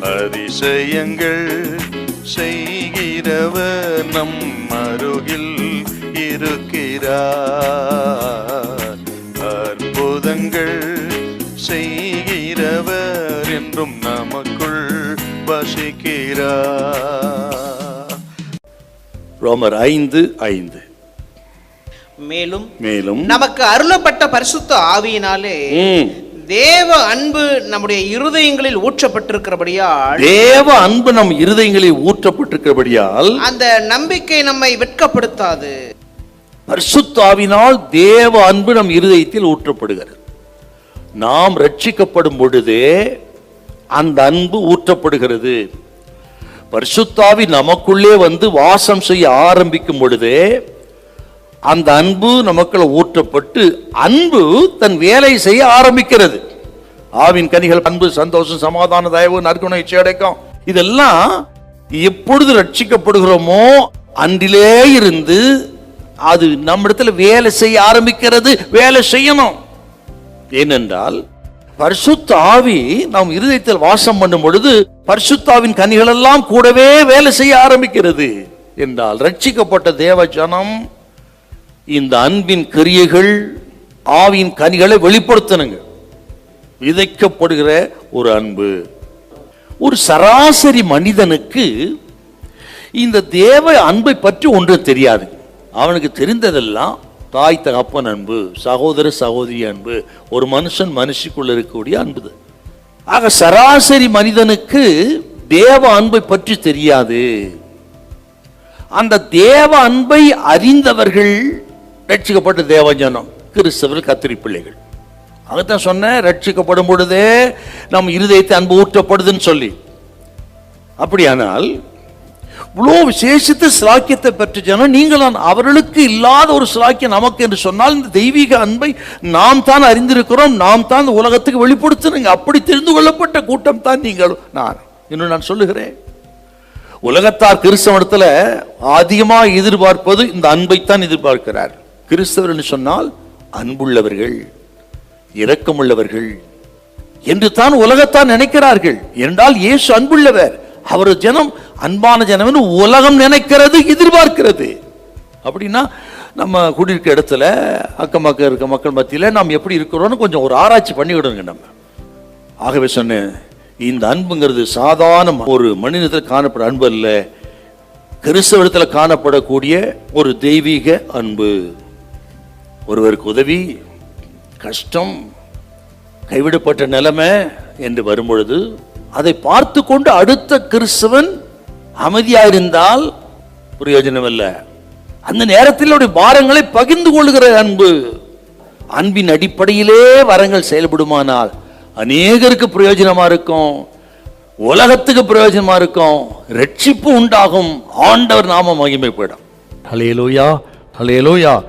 அதிசயங்கள் செய்கிறவர் நம் அருகில் இருக்கிறார். அற்புதங்கள் செய்கிறவர் என்றும் நமக்குள் வசிக்கிறார். ரோமர் ஐந்து ஐந்து. மேலும் மேலும் நமக்கு அருளப்பட்ட பரிசுத்த ஆவியினாலே தேவ அன்பு நம்முடைய இருதயங்களில் ஊற்றப்பட்டிருக்கிறபடியால் தேவ அன்பு நம் இருதயங்களில் ஊற்றப்பட்டிருக்கிறபடியால் அந்த நம்பிக்கை நம்மை வெட்கப்படுத்தாது. பரிசுத்தாவினால் தேவ அன்பு நம் இருதயத்தில் ஊற்றப்படுகிறது. நாம் ரட்சிக்கப்படும் பொழுதே அந்த அன்பு ஊற்றப்படுகிறது. பரிசுத்தாவி நமக்குள்ளே வந்து வாசம் செய்ய ஆரம்பிக்கும் பொழுதே அந்த அன்பு நமக்குள்ள ஊற்றப்பட்டு அன்பு தன் வேலை செய்ய ஆரம்பிக்கிறது. ஆவின் கனிகள் அன்பு சந்தோஷம் சமாதான தயவு நற்குணம் இச்சையடக்கம் இதெல்லாம் எப்பொழுது ரட்சிக்கப்படுகிறோமோ அன்றிலே இருந்து அது நம்மிடத்துல வேலை செய்ய ஆரம்பிக்கிறது. வேலை செய்யணும். ஏனென்றால் பரிசுத்த ஆவி நாம் இருதயத்தில் வாசம் பண்ணும் பொழுது பரிசுத்தாவின் கனிகள் எல்லாம் கூடவே வேலை செய்ய ஆரம்பிக்கிறது. என்றால் ரட்சிக்கப்பட்ட தேவ ஜனம் இந்த அன்பின் கிரியைகள் ஆவியின் கனிகளை வெளிப்படுத்தணுங்க. விதைக்கப்படுகிற ஒரு அன்பு. ஒரு சராசரி மனிதனுக்கு இந்த தேவ அன்பை பற்றி ஒன்றும் தெரியாது. அவனுக்கு தெரிந்ததெல்லாம் தாய் தகப்பன் அன்பு சகோதர சகோதரி அன்பு ஒரு மனுஷன் மனுஷிக்குள்ள இருக்கக்கூடிய அன்பு ஆக சராசரி மனிதனுக்கு தேவ அன்பை பற்றி தெரியாது. அந்த தேவ அன்பை அறிந்தவர்கள் ரட்சிக்கப்பட்ட தேவஜனம் கிறிஸ்தவர்கள் கத்திரி பிள்ளைகள். அதுதான் சொன்னேன் ரட்சிக்கப்படும் பொழுதே நம் இருதயத்தை அன்பு ஊற்றப்படுதுன்னு சொல்லி. அப்படியானால் இவ்வளோ விசேஷித்த சிலாக்கியத்தை பெற்ற ஜனம் நீங்கள் அவர்களுக்கு இல்லாத ஒரு சிலாக்கியம் நமக்கு என்று சொன்னால் இந்த தெய்வீக அன்பை நாம் தான் அறிந்திருக்கிறோம் நாம் தான் இந்த உலகத்துக்கு வெளிப்படுத்தணுங்க அப்படி தெரிந்து கொள்ளப்பட்ட கூட்டம் தான் நீங்கள் நான். இன்னும் நான் சொல்லுகிறேன். உலகத்தார் கிறிஸ்தவனத்துல அதிகமாக எதிர்பார்ப்பது இந்த அன்பைத்தான் எதிர்பார்க்கிறார். கிறிஸ்தவர் சொன்னால் அன்புள்ளவர்கள் இரக்கமுள்ளவர்கள் என்று தான் உலகத்தான் நினைக்கிறார்கள். என்றால் இயேசு அன்புள்ளவர். அவர் ஜனம் அன்பான ஜனம் என்று உலகம் நினைக்கிறது எதிர்பார்க்கிறது. அப்படின்னா நம்ம குடியிருக்க இடத்துல அக்கம் பக்கம் இருக்க மக்கள் மத்தியில் நாம் எப்படி இருக்கிறோம்னு கொஞ்சம் ஒரு ஆராய்ச்சி பண்ணிவிடுங்க நம்ம. ஆகவே சொன்னேன் இந்த அன்புங்கிறது சாதாரண ஒரு மனிதத்தில் காணப்படும் அன்பு அல்ல. கிறிஸ்தவத்தில் காணப்படக்கூடிய ஒரு தெய்வீக அன்பு. ஒருவருக்கு உதவி கஷ்டம் கைவிடப்பட்ட நிலைமை என்று வரும்பொழுது அதை பார்த்து கொண்டு அடுத்த கிறிஸ்தவன் அமைதியாயிருந்தால் பிரயோஜனம் அல்ல அந்த நேரத்தில் பாரங்களை பகிர்ந்து கொள்கிற அன்பு அன்பின் அடிப்படையிலே வரங்கள் செயல்படுமானால் அநேகருக்கு பிரயோஜனமா இருக்கும் உலகத்துக்கு பிரயோஜனமா இருக்கும் ரட்சிப்பு உண்டாகும். ஆண்டவர் நாம மகிமைப்படும். ஹலேலூயா ஹலேலூயா